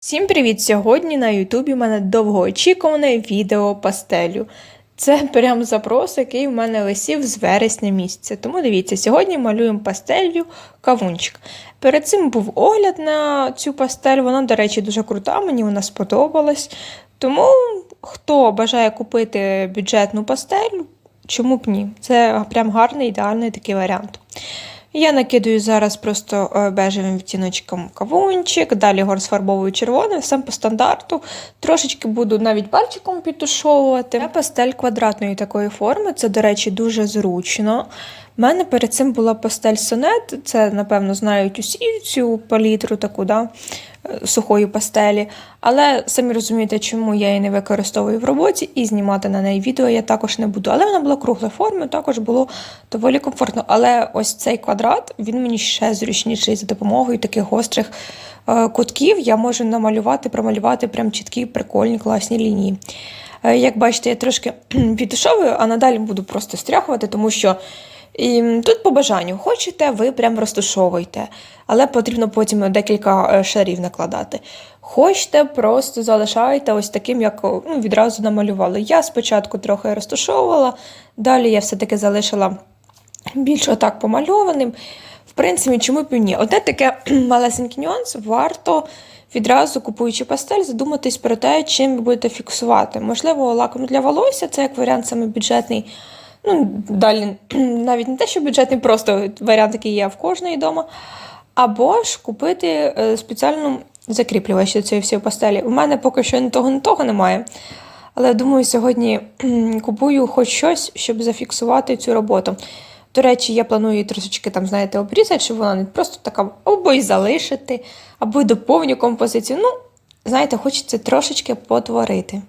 Всім привіт! Сьогодні на Ютубі в мене довгоочікуване відео пастелю. Це прям запрос, який в мене висів з вересня місяця. Тому дивіться, сьогодні малюємо пастелью кавунчик. Перед цим був огляд на цю пастель, вона, до речі, дуже крута, мені вона сподобалась. Тому хто бажає купити бюджетну пастель, чому б ні? Це прям гарний ідеальний такий варіант. Я накидаю зараз просто е, бежевим відтіночком кавунчик, далі його розфарбовую червоним, сам по стандарту. Трошечки буду навіть пальчиком підтушовувати. Я пастель квадратної такої форми, це, до речі, дуже зручно. У мене перед цим була пастель сонет, це, напевно, знають усі цю палітру таку, да? е, сухої пастелі. Але самі розумієте, чому я її не використовую в роботі, і знімати на неї відео я також не буду. Але вона була круглої форми, також було доволі комфортно. Але ось цей квадрат він мені ще зручніший за допомогою таких гострих е, кутків. Я можу намалювати, промалювати прям чіткі, прикольні, класні лінії. Е, Як бачите, я трошки підтушовую, а надалі буду просто стряхувати, тому що. І тут по бажанню хочете, ви прям розташовуйте, але потрібно потім декілька е, шарів накладати. Хочете, просто залишайте ось таким, як ну, відразу намалювали. Я спочатку трохи розташовувала, далі я все-таки залишила більш отак помальованим. В принципі, чому б і ні? Одне таке малесенький нюанс, варто відразу купуючи пастель, задуматись про те, чим ви будете фіксувати. Можливо, лаком для волосся це як варіант саме бюджетний. Ну, далі навіть не те, що бюджетний, просто варіант, який є в кожної вдома. Або ж купити е, спеціальну закріплювач до цієї всієї пастелі. У мене поки що ні того, ні того немає. Але думаю, сьогодні купую хоч щось, щоб зафіксувати цю роботу. До речі, я планую її трошечки там, знаєте, обрізати, щоб вона не просто така або й залишити, або й доповню композицію. Ну, знаєте, хочеться трошечки потворити.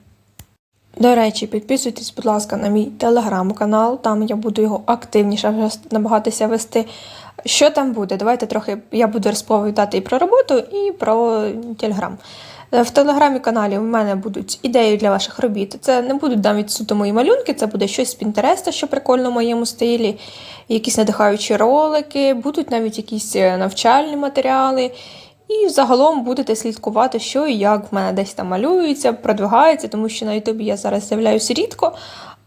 До речі, підписуйтесь, будь ласка, на мій телеграм-канал, там я буду його активніше вже намагатися вести. Що там буде? Давайте трохи я буду розповідати і про роботу, і про телеграм. Е, В телеграмі-каналі в мене будуть ідеї для ваших робіт. Це не будуть навіть суто мої малюнки, це буде щось з Пінтереста, що прикольно в моєму стилі, якісь надихаючі ролики, будуть навіть якісь е, навчальні матеріали. І загалом будете слідкувати, що і як в мене десь там малюється, продвигається, тому що на Ютубі я зараз з'являюся рідко.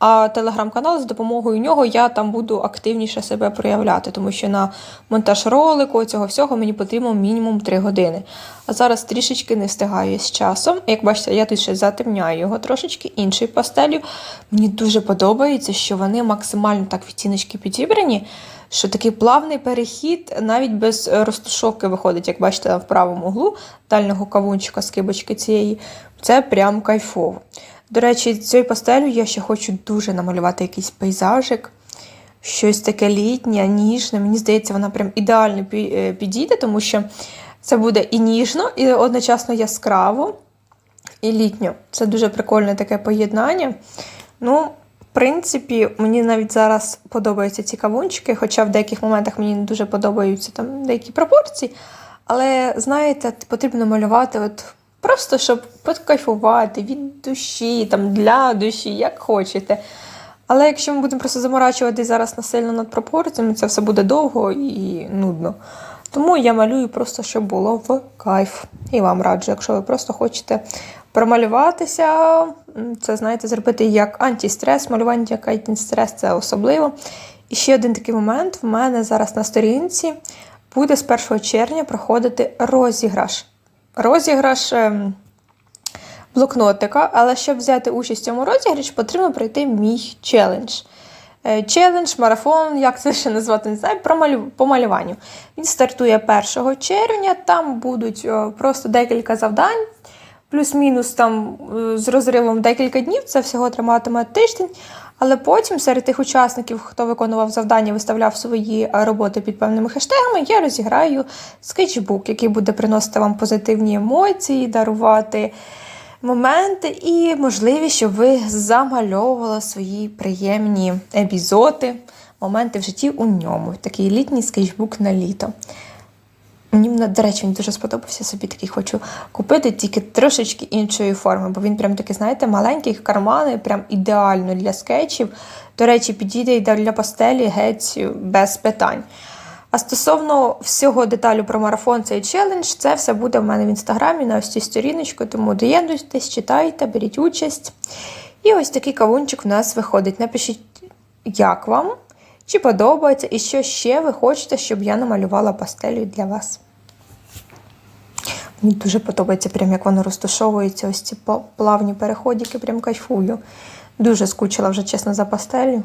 А телеграм-канал з допомогою нього я там буду активніше себе проявляти, тому що на монтаж ролику цього всього мені потрібно мінімум 3 години. А зараз трішечки не встигаю з часом. Як бачите, я тут ще затемняю його трошечки іншою пастелью. Мені дуже подобається, що вони максимально так відтіночки підібрані, що такий плавний перехід навіть без розтушовки виходить, як бачите, в правому углу дальнього кавунчика з кибочки цієї. Це прям кайфово. До речі, цією пастелью я ще хочу дуже намалювати якийсь пейзажик, щось таке літнє, ніжне. Мені здається, вона прям ідеально е, підійде, тому що це буде і ніжно, і одночасно яскраво, і літньо. Це дуже прикольне таке поєднання. Ну, принципі, мені навіть зараз подобаються ці кавунчики, хоча в деяких моментах мені не дуже подобаються там деякі пропорції. Але, знаєте, потрібно малювати от просто, щоб покайфувати від душі, там, для душі, як хочете. Але якщо ми будемо просто заморачуватись зараз насильно над пропорціями, це все буде довго і нудно. Тому я малюю просто, щоб було в кайф. І вам раджу, якщо ви просто хочете промалюватися, це знаєте, зробити як антистрес, малювання як антистрес це особливо. І ще один такий момент: в мене зараз на сторінці буде з 1 червня проходити розіграш. Розіграш. ем, блокнотика, але щоб взяти участь в цьому розіграші, потрібно пройти мій челендж. Е, Челендж, марафон, як це ще назвати, не знаю, про малю- по малюванню. Він стартує 1 червня, там будуть просто декілька завдань, плюс-мінус там е, з розривом декілька днів, це всього триматиме тиждень. Але потім серед тих учасників, хто виконував завдання, виставляв свої е, роботи під певними хештегами, я розіграю скетчбук, який буде приносити вам позитивні емоції, дарувати моменти і можливість, щоб ви замальовували свої приємні епізоди, моменти в житті у ньому. Такий літній скетчбук на літо. Мені, до речі, він дуже сподобався собі такий хочу купити, тільки трошечки іншої форми, бо він прям такий, знаєте, маленький, кармани, прям ідеально для скетчів. До речі, підійде і для пастелі геть без питань. А стосовно всього деталю про марафон цей челендж, це все буде в мене в інстаграмі на ось цю сторіночку, тому доєднуйтесь, читайте, беріть участь. І ось такий кавунчик в нас виходить. Напишіть, як вам, чи подобається, і що ще ви хочете, щоб я намалювала пастелю для вас. Мені дуже подобається, прям як воно розташовується, ось ці плавні переходики, прям кайфую. Дуже скучила вже, чесно, за пастелю.